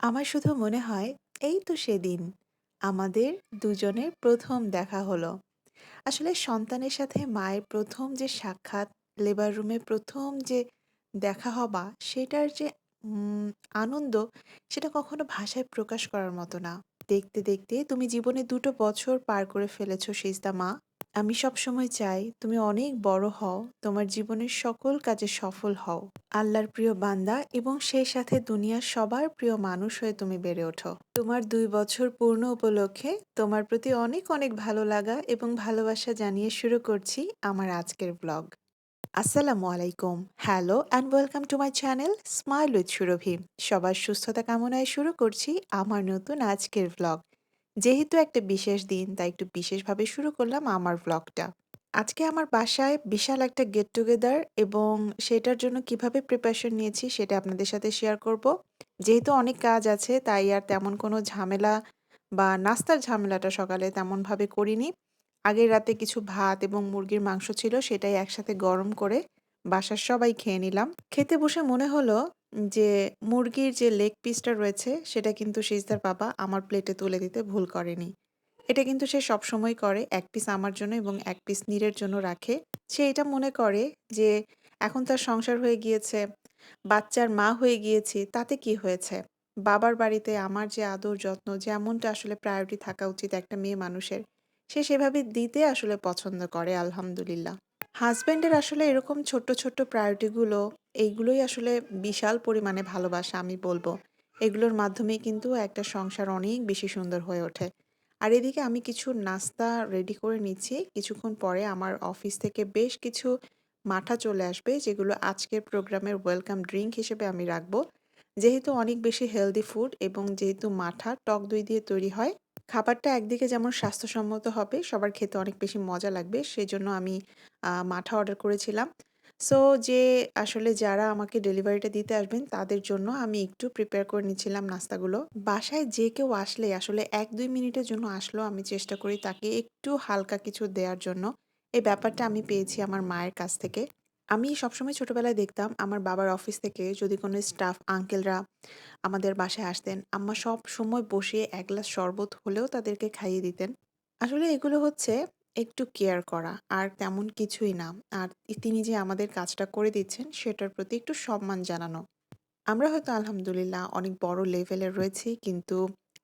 আমার শুধু মনে হয় এই তো সেদিন আমাদের দুজনের প্রথম দেখা হলো। আসলে সন্তানের সাথে মায়ের প্রথম যে সাক্ষাৎ, লেবার রুমে প্রথম যে দেখা হবা, সেটার যে আনন্দ সেটা কখনো ভাষায় প্রকাশ করার মতো না। দেখতে, দেখতে তুমি জীবনে দুটো বছর পার করে ফেলেছ সিজদা মা। আমি সবসময় চাই তুমি অনেক বড় হও, তোমার জীবনের সকল কাজে সফল হও। আল্লাহর প্রিয় বান্দা এবং সেই সাথে দুনিয়ার সবার প্রিয় মানুষ হয়ে তুমি বেড়ে ওঠো। তোমার দুই বছর পূর্ণ উপলক্ষে তোমার প্রতি অনেক, অনেক ভালো লাগা এবং ভালোবাসা জানিয়ে শুরু করছি আমার আজকের ব্লগ। আসসালামু আলাইকুম। Hello and welcome to my channel smile with Surabhi. সবার সুস্থতা কামনায় শুরু করছি আমার নতুন আজকের ভ্লগ। যেহেতু একটা বিশেষ দিন, তাই একটু বিশেষভাবে শুরু করলাম আমার ভ্লগটা। আজকে আমার বাসায় বিশাল একটা গেট টুগেদার এবং সেটার জন্য কীভাবে প্রিপারেশন নিয়েছি সেটা আপনাদের সাথে শেয়ার করব। যেহেতু অনেক কাজ আছে, তাই আর তেমন কোনো ঝামেলা বা নাস্তার ঝামেলাটা সকালে তেমনভাবে করিনি। আগের রাতে কিছু ভাত এবং মুরগির মাংস ছিল, সেটাই একসাথে গরম করে বাসার সবাই খেয়ে নিলাম। খেতে বসে মনে হলো যে মুরগির যে লেগ পিসটা রয়েছে সেটা কিন্তু সিজদার বাবা আমার প্লেটে তুলে দিতে ভুল করেনি। এটা কিন্তু সে সবসময় করে। এক পিস আমার জন্য এবং এক পিস নীরের জন্য রাখে। সে এটা মনে করে যে এখন তার সংসার হয়ে গিয়েছে, বাচ্চার মা হয়ে গিয়েছি, তাতে কি হয়েছে? বাবার বাড়িতে আমার যে আদর যত্ন যেমনটা আসলে প্রায়োরিটি থাকা উচিত একটা মেয়ে মানুষের, সে সেভাবে দিতে আসলে পছন্দ করে আলহামদুলিল্লাহ। হাসব্যান্ডের আসলে এরকম ছোট্ট, ছোট্ট প্রায়োরিটিগুলো এইগুলোই আসলে বিশাল পরিমাণে ভালোবাসা আমি বলব এগুলোর মাধ্যমেই কিন্তু একটা সংসার অনেক বেশি সুন্দর হয়ে ওঠে। আর এদিকে আমি কিছু নাস্তা রেডি করে নিচ্ছি। কিছুক্ষণ পরে আমার অফিস থেকে বেশ কিছু মাঠা চলে আসবে যেগুলো আজকের প্রোগ্রামের ওয়েলকাম ড্রিঙ্ক হিসেবে আমি রাখব। যেহেতু অনেক বেশি হেলদি ফুড এবং যেহেতু মাঠা টক দই দিয়ে তৈরি হয়, খাবারটা একদিকে যেমন স্বাস্থ্যসম্মত হবে, সবার খেতে অনেক বেশি মজা লাগবে। সেজন্য আমি মাঠা অর্ডার করেছিলাম। সো যে আসলে যারা আমাকে ডেলিভারিটা দিতে আসবেন তাদের জন্য আমি একটু প্রিপেয়ার করে নিচ্ছিলাম নাস্তাগুলো। বাসায় যে কেউ আসলে আসলে ১-২ মিনিটের জন্য আসলো আমি চেষ্টা করি তাকে একটু হালকা কিছু দেওয়ার জন্য। এই ব্যাপারটা আমি পেয়েছি আমার মায়ের কাছ থেকে। আমি সবসময় ছোটবেলায় দেখতাম আমার বাবার অফিস থেকে যদি কোনো স্টাফ আঙ্কেলরা আমাদের বাসায় আসতেন, আম্মা সবসময় বসিয়ে ১ গ্লাস শরবত হলেও তাদেরকে খাইয়ে দিতেন। আসলে এগুলো হচ্ছে একটু কেয়ার করা আর তেমন কিছুই না। আর তিনি যে আমাদের কাজটা করে দিচ্ছেন সেটার প্রতি একটু সম্মান জানানো। আমরা হয়তো আলহামদুলিল্লাহ অনেক বড় লেভেলে রয়েছি কিন্তু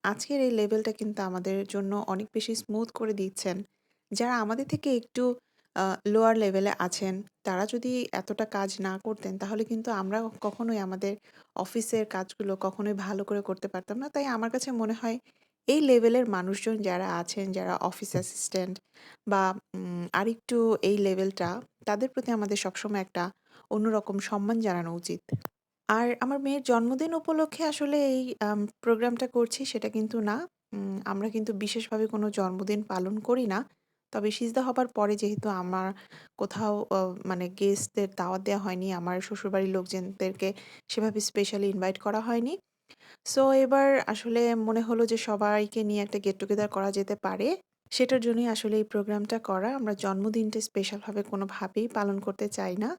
আজকের এই লেভেলটা কিন্তু আমাদের জন্য অনেক বেশি স্মুথ করে দিচ্ছেন। যারা আমাদের থেকে একটু লোয়ার লেভেলে আছেন, তারা যদি এতটা কাজ না করতেন তাহলে কিন্তু আমরা কখনোই আমাদের অফিসের কাজগুলো কখনোই ভালো করে করতে পারতাম না। তাই আমার কাছে মনে হয় এই লেভেলের মানুষজন যারা আছেন, যারা অফিস অ্যাসিস্ট্যান্ট বা আরেকটু এই লেভেলটা, তাদের প্রতি আমাদের সবসময় একটা অন্যরকম সম্মান জানানো উচিত। আর আমার মেয়ের জন্মদিন উপলক্ষে আসলে এই প্রোগ্রামটা করছি সেটা কিন্তু না। আমরা কিন্তু বিশেষভাবে কোনো জন্মদিন পালন করি না। তবে সিজদা হবার পরে যেহেতু আমার কোথাও মানে গেস্টদের দাওয়াত দেওয়া হয়নি, আমার শ্বশুরবাড়ির লোকজনদেরকে সেভাবে স্পেশালি ইনভাইট করা হয়নি। সো এবার আসলে মনে হলো যে সবাইকে নিয়ে একটা গেট টুগেদার করা যেতে পারে। সেটার জন্যই আসলে এই প্রোগ্রামটা করা। আমরা জন্মদিনটা স্পেশালভাবে কোনোভাবেই পালন করতে চাই না।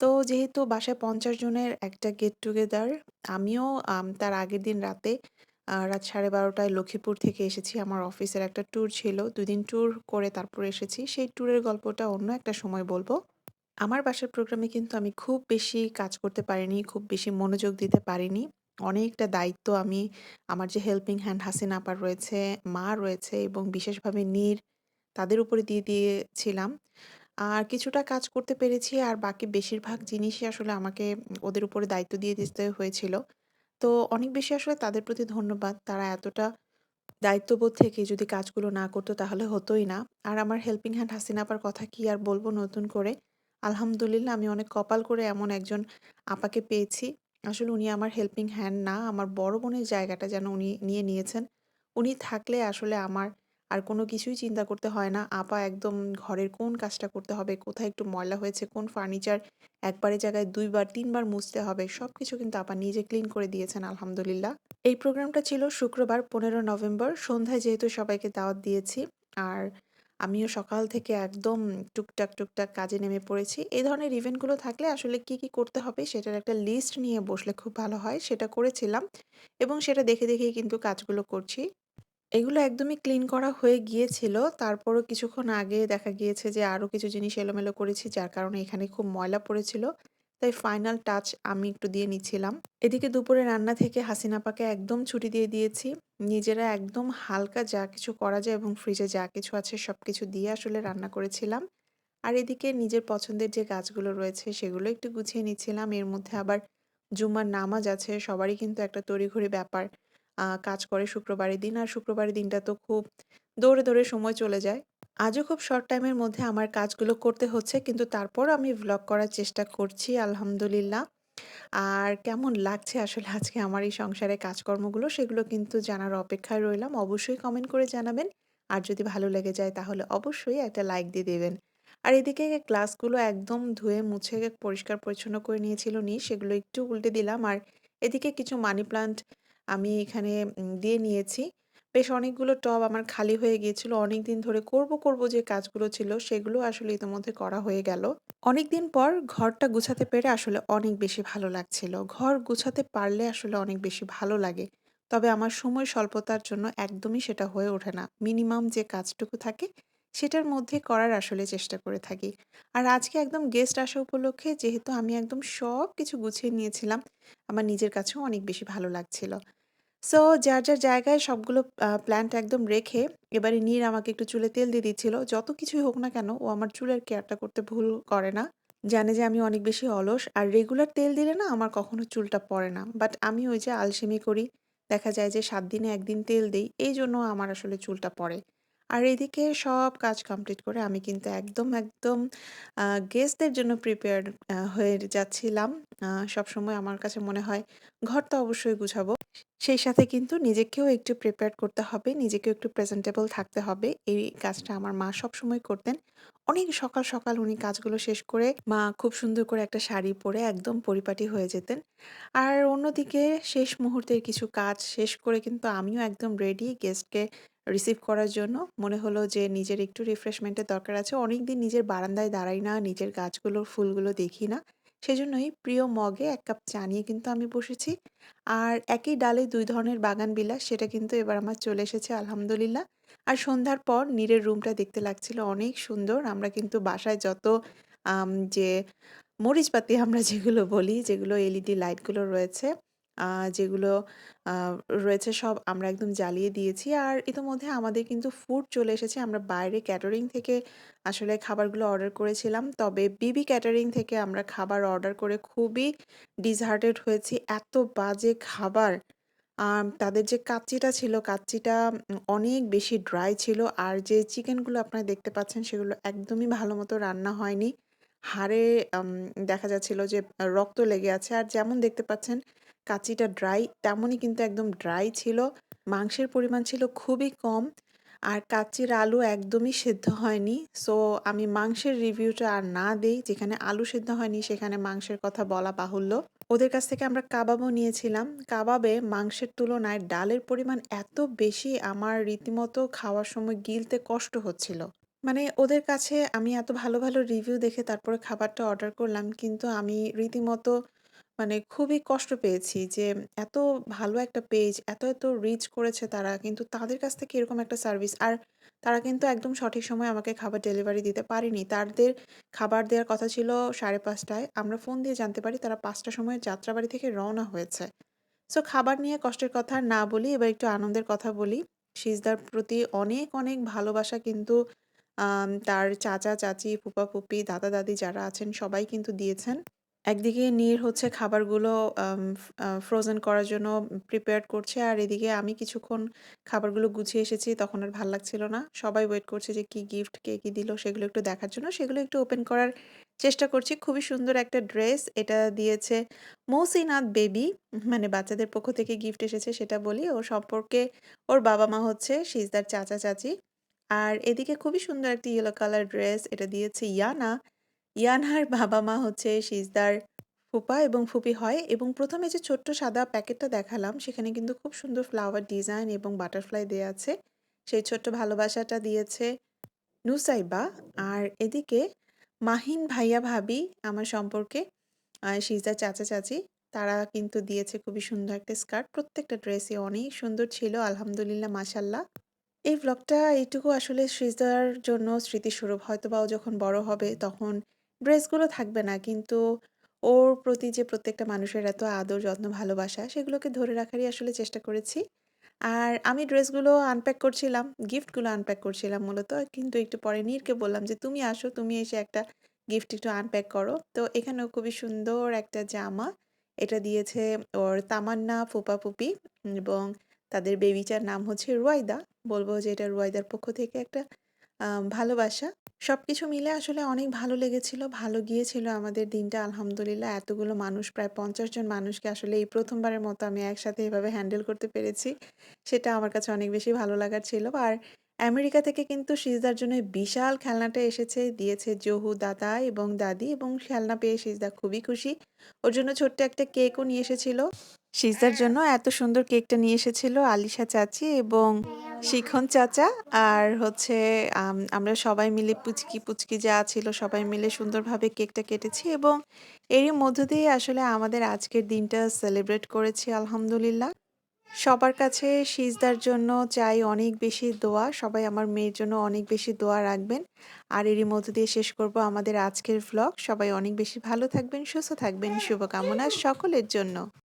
তো যেহেতু বাসায় ৫০ জনের একটা গেট টুগেদার, আমিও তার আগের দিন রাতে রাত সাড়ে বারোটায় লক্ষ্মীপুর থেকে এসেছি। আমার অফিসের একটা ট্যুর ছিল। ২ দিন ট্যুর করে তারপরে এসেছি। সেই ট্যুরের গল্পটা অন্য একটা সময় বলব আমার বাসার প্রোগ্রামে কিন্তু আমি খুব বেশি কাজ করতে পারিনি, খুব বেশি মনোযোগ দিতে পারিনি। অনেকটা দায়িত্ব আমি আমার যে হেল্পিং হ্যান্ড হাসিনা আপা রয়েছে, মা রয়েছে এবং বিশেষভাবে নীর তাদের উপরে দিয়ে দিয়েছিলাম। আর কিছুটা কাজ করতে পেরেছি আর বাকি বেশিরভাগ জিনিসই আসলে আমাকে ওদের উপরে দায়িত্ব দিয়ে দিতে হয়েছিল। তো অনেক বেশি আসলে তাদের প্রতি ধন্যবাদ। তারা এতটা দায়িত্ববোধ থেকে যদি কাজগুলো না করতো তাহলে হতোই না। আর আমার হেল্পিং হ্যান্ড হাসিনাপার কথা কি আর বলব নতুন করে। আলহামদুলিল্লাহ আমি অনেক কপাল করে এমন একজন আপাকে পেয়েছি। আসলে উনি আমার হেল্পিং হ্যান্ড না, আমার বড় বোনের জায়গাটা যেন উনি নিয়ে নিয়েছেন। উনি থাকলে আসলে আমার আর কোনো কিছুই চিন্তা করতে হয় না। আপা একদম ঘরের কোন কাজটা করতে হবে, কোথায় একটু ময়লা হয়েছে, কোন ফার্নিচার একবারের জায়গায় দুইবার তিনবার মুছতে হবে, সব কিছু কিন্তু আপা নিজে ক্লিন করে দিয়েছেন আলহামদুলিল্লাহ। এই প্রোগ্রামটা ছিল শুক্রবার ১৫ নভেম্বর সন্ধ্যায় যেহেতু সবাইকে দাওয়াত দিয়েছি। আর আমিও সকাল থেকে একদম টুকটাক, টুকটাক কাজে নেমে পড়েছি। এই ধরনের ইভেন্টগুলো থাকলে আসলে কি, কি করতে হবে সেটার একটা লিস্ট নিয়ে বসলে খুব ভালো হয়। সেটা করেছিলাম এবং সেটা দেখে, দেখেই কিন্তু কাজগুলো করছি। এগুলো একদমই ক্লিন করা হয়ে গিয়েছিল। তারপরও কিছুক্ষণ আগে দেখা গিয়েছে যে, আরও কিছু জিনিস এলোমেলো করেছি, যার কারণে এখানে খুব ময়লা পড়েছিল। তাই ফাইনাল টাচ আমি একটু দিয়ে নিচ্ছিলাম। এদিকে দুপুরে রান্না থেকে হাসিন আপাকে একদম ছুটি দিয়ে দিয়েছি। নিজেরা একদম হালকা যা কিছু করা যায় এবং ফ্রিজে যা কিছু আছে সবকিছু দিয়ে আসলে রান্না করেছিলাম। আর এদিকে নিজের পছন্দের যে গাছগুলো রয়েছে সেগুলো একটু গুছিয়ে নিচ্ছিলাম। এর মধ্যে আবার জুম্মার নামাজ আছে। সবারই কিন্তু একটা তড়িঘড়ি ব্যাপার। কাজ করে শুক্রবারের দিন। আর শুক্রবারের দিনটা তো খুব দৌড়ে, দৌড়ে সময় চলে যায়। আজও খুব শর্ট টাইমের মধ্যে আমার কাজগুলো করতে হচ্ছে কিন্তু তারপর আমি ভ্লগ করার চেষ্টা করছি আলহামদুলিল্লাহ। আর কেমন লাগছে আসলে আজকে আমার এই সংসারে কাজকর্মগুলো সেগুলো কিন্তু জানার অপেক্ষায় রইলাম। অবশ্যই কমেন্ট করে জানাবেন। আর যদি ভালো লেগে যায় তাহলে অবশ্যই একটা লাইক দিয়ে দেবেন। আর এদিকে গ্লাসগুলো একদম ধুয়ে মুছে পরিষ্কার পরিচ্ছন্ন করে নিয়েছিল নিশ সেগুলো একটু উল্টে দিলাম। আর এদিকে কিছু মানি প্লান্ট আমি এখানে দিয়ে নিয়েছি। বেশ অনেকগুলো টব আমার খালি হয়ে গিয়েছিল। অনেক দিন ধরে করব, করব যে কাজগুলো ছিল সেগুলো আসলে ইতিমধ্যে করা হয়ে গেল। অনেক দিন পর ঘরটা গুছাতে পেরে আসলে অনেক বেশি ভালো লাগছিল। ঘর গুছাতে পারলে আসলে অনেক বেশি ভালো লাগে। তবে আমার সময় স্বল্পতার জন্য একদমই সেটা হয়ে ওঠে না। মিনিমাম যে কাজটুকু থাকে সেটার মধ্যে করার আসলে চেষ্টা করে থাকি। আর আজকে একদম গেস্ট আসা উপলক্ষে যেহেতু আমি একদম সব কিছু গুছিয়ে নিয়েছিলাম, আমার নিজের কাছেও অনেক বেশি ভালো লাগছিল। সো যার, যার জায়গায় সবগুলো প্ল্যান্ট একদম রেখে এবারে নীর আমাকে একটু চুলে তেল দিয়ে দিচ্ছিল। যত কিছুই হোক না কেন ও আমার চুলের কেয়ারটা করতে ভুল করে না। জানে যে আমি অনেক বেশি অলস। আর রেগুলার তেল দিলে না আমার কখনো চুলটা পড়ে না। বাট আমি ওই যে আলসেমি করি। দেখা যায় যে ৭ দিনে ১ দিন তেল দেই। এইজন্য আমার আসলে চুলটা পড়ে। আর এদিকে সব কাজ কমপ্লিট করে আমি কিন্তু একদম, একদম গেস্টদের জন্য প্রিপেয়ার্ড আ হয়ে যাচ্ছিলাম। আ সবসময় আমার কাছে মনে হয় ঘর তো অবশ্যই গুছাবো। সেই সাথে কিন্তু নিজেকেও একটু প্রিপেয়ার করতে হবে, নিজেকেও একটু প্রেজেন্টেবল থাকতে হবে। এই কাজটা আমার মা সবসময় করতেন। অনেক সকাল, সকাল উনি কাজগুলো শেষ করে মা খুব সুন্দর করে একটা শাড়ি পরে একদম পরিপাটি হয়ে যেতেন। আর অন্যদিকে শেষ মুহূর্তের কিছু কাজ শেষ করে কিন্তু আমিও একদম রেডি গেস্টকে রিসিভ করার জন্য। মনে হলো যে নিজের একটু রিফ্রেশমেন্টের দরকার আছে। অনেকদিন নিজের বারান্দায় দাঁড়াই না, নিজের গাছগুলোর ফুলগুলো দেখি না। সেজন্যই প্রিয় মগে এক কাপ চা নিয়ে কিন্তু আমি বসেছি। আর একই ডালে দুই ধরনের বাগান বিলাস সেটা কিন্তু এবার আমার চলে এসেছে আলহামদুলিল্লাহ। আর সন্ধ্যার পর নীরের রুমটা দেখতে লাগছিল অনেক সুন্দর। আমরা কিন্তু বাসায় যত যে মরিচপাতি আমরা যেগুলো বলি, যেগুলো এলইডি লাইটগুলো রয়েছে, যেগুলো রয়েছে সব আমরা একদম জ্বালিয়ে দিয়েছি। আর ইতোমধ্যে আমাদের কিন্তু ফুড চলে এসেছে। আমরা বাইরে ক্যাটারিং থেকে আসলে খাবারগুলো অর্ডার করেছিলাম। তবে বিবি ক্যাটারিং থেকে আমরা খাবার অর্ডার করে খুবই ডিসহার্টেড হয়েছি। এত বাজে খাবার! তাদের যে কাচ্চিটা ছিল, কাচ্চিটা অনেক বেশি ড্রাই ছিল। আর যে চিকেনগুলো আপনারা দেখতে পাচ্ছেন সেগুলো একদমই ভালো মতো রান্না হয়নি। হাড়ে দেখা যাচ্ছিল যে রক্ত লেগে আছে। আর যেমন দেখতে পাচ্ছেন কাচ্চিটা ড্রাই, তেমনই কিন্তু একদম ড্রাই ছিল। মাংসের পরিমাণ ছিল খুবই কম। আর কাচ্চির আলু একদমই সেদ্ধ হয়নি। সো আমি মাংসের রিভিউটা আর না দেই। যেখানে আলু সেদ্ধ হয়নি সেখানে মাংসের কথা বলা বাহুল্য। ওদের কাছ থেকে আমরা কাবাবও নিয়েছিলাম। কাবাবে মাংসের তুলনায় ডালের পরিমাণ এত বেশি আমার রীতিমতো খাওয়ার সময় গিলতে কষ্ট হচ্ছিল। মানে ওদের কাছে আমি এত ভালো, ভালো রিভিউ দেখে তারপরে খাবারটা অর্ডার করলাম। কিন্তু আমি রীতিমতো মানে খুবই কষ্ট পেয়েছি যে এত ভালো একটা পেজ, এত, এত রিচ করেছে তারা কিন্তু তাদের কাছ থেকে এরকম একটা সার্ভিস আর তারা কিন্তু একদম সঠিক সময়ে আমাকে খাবার ডেলিভারি দিতে পারেনি। তাদের খাবার দেওয়ার কথা ছিল সাড়ে পাঁচটায় আমরা ফোন দিয়ে জানতে পারি তারা ৫ টার সময় যাত্রাবাড়ি থেকে রওনা হয়েছে। সো খাবার নিয়ে কষ্টের কথা না বলি, এবার একটু আনন্দের কথা বলি। সিজদার প্রতি অনেক, অনেক ভালোবাসা কিন্তু তার চাচা চাচি ফুপা-ফুপি, দাদা-দাদি যারা আছেন সবাই কিন্তু দিয়েছেন। একদিকে নীর হচ্ছে খাবারগুলো ফ্রোজেন করার জন্য প্রিপেয়ার করছে। আর এদিকে আমি কিছুক্ষণ খাবারগুলো গুছিয়ে এসেছি। তখন আর ভালো লাগছিল না। সবাই ওয়েট করছে যে কি গিফট, কে কি দিল সেগুলো একটু দেখার জন্য। সেগুলো একটু ওপেন করার চেষ্টা করছি। খুবই সুন্দর একটা ড্রেস। এটা দিয়েছে মৌসিনাত বেবি। মানে বাচ্চাদের পক্ষ থেকে গিফট এসেছে সেটা বলি। ও সম্পর্কে ওর বাবা-মা হচ্ছে সিজদার চাচা-চাচী। আর এদিকে খুবই সুন্দর একটি ইয়েলো কালার ড্রেস। এটা দিয়েছে ইয়ানা। ইয়ানার বাবা-মা হচ্ছে সিজদার ফুপা এবং ফুপি হয় এবং প্রথমে যে ছোট্ট সাদা প্যাকেটটা দেখালাম, সেখানে কিন্তু খুব সুন্দর ফ্লাওয়ার ডিজাইন এবং বাটারফ্লাই দেওয়া আছে। সেই ছোট্ট ভালোবাসাটা দিয়েছে নুসাইবা আর এদিকে মাহিন ভাইয়া-ভাবি আমার সম্পর্কে সিজদার চাচা চাচি, তারা কিন্তু দিয়েছে খুবই সুন্দর একটা স্কার্ট। প্রত্যেকটা ড্রেসই অনেক সুন্দর ছিল, আলহামদুলিল্লাহ, মাশাআল্লাহ। এই ব্লগটা এইটুকু আসলে সিজদার জন্য স্মৃতিস্বরূপ। হয়তোবা ও যখন বড় হবে, তখন ড্রেসগুলো থাকবে না। কিন্তু ওর প্রতি যে প্রত্যেকটা মানুষের এত আদর, যত্ন, ভালোবাসা সেগুলোকে ধরে রাখারই আসলে চেষ্টা করেছি। আর আমি ড্রেসগুলো আনপ্যাক করছিলাম, গিফটগুলো আনপ্যাক করছিলাম মূলত। কিন্তু একটু পরে নীরকে বললাম যে, "তুমি আসো, তুমি এসে একটা গিফট একটু আনপ্যাক করো।" তো এখানেও খুবই সুন্দর একটা জামা। এটা দিয়েছে ওর তামান্না ফুপা-ফুপি এবং তাদের বেবিটার নাম হচ্ছে রুয়াইদা। বলব যে এটা রুয়াইদার পক্ষ থেকে একটা ভালোবাসা। সবকিছু মিলে আসলে অনেক ভালো লেগেছিল। ভালো গিয়েছিল আমাদের দিনটা, আলহামদুলিল্লাহ। এতগুলো মানুষ, প্রায় ৫০ জন মানুষকে আসলে এই ১ম বারের মতো আমি একসাথে এভাবে হ্যান্ডেল করতে পেরেছি। সেটা আমার কাছে অনেক বেশি ভালো লাগার ছিল। আর আমেরিকা থেকে কিন্তু সিজদার জন্য বিশাল খেলনাটা এসেছে। দিয়েছে জহু দাদা এবং দাদি এবং খেলনা পেয়ে সিজদা খুবই খুশি। ওর জন্য ছোট্ট একটা কেকও নিয়ে এসেছিল। সিজদার জন্য এত সুন্দর কেকটা নিয়ে এসেছিল আলিশা চাচি এবং শিখন চাচা। আর হচ্ছে আমরা সবাই মিলে পুচকি, পুচকি যা ছিল সবাই মিলে সুন্দরভাবে কেকটা কেটেছি এবং এরই মধ্য দিয়ে আসলে আমাদের আজকের দিনটা সেলিব্রেট করেছি আলহামদুলিল্লাহ। সবার কাছে সিজদার জন্য চাই অনেক বেশি দোয়া। সবাই আমার মেয়ের জন্য অনেক বেশি দোয়া রাখবেন। আর এরই মধ্য দিয়ে শেষ করব আমাদের আজকের ভ্লগ। সবাই অনেক বেশি ভালো থাকবেন, সুস্থ থাকবেন। শুভকামনা সকলের জন্য।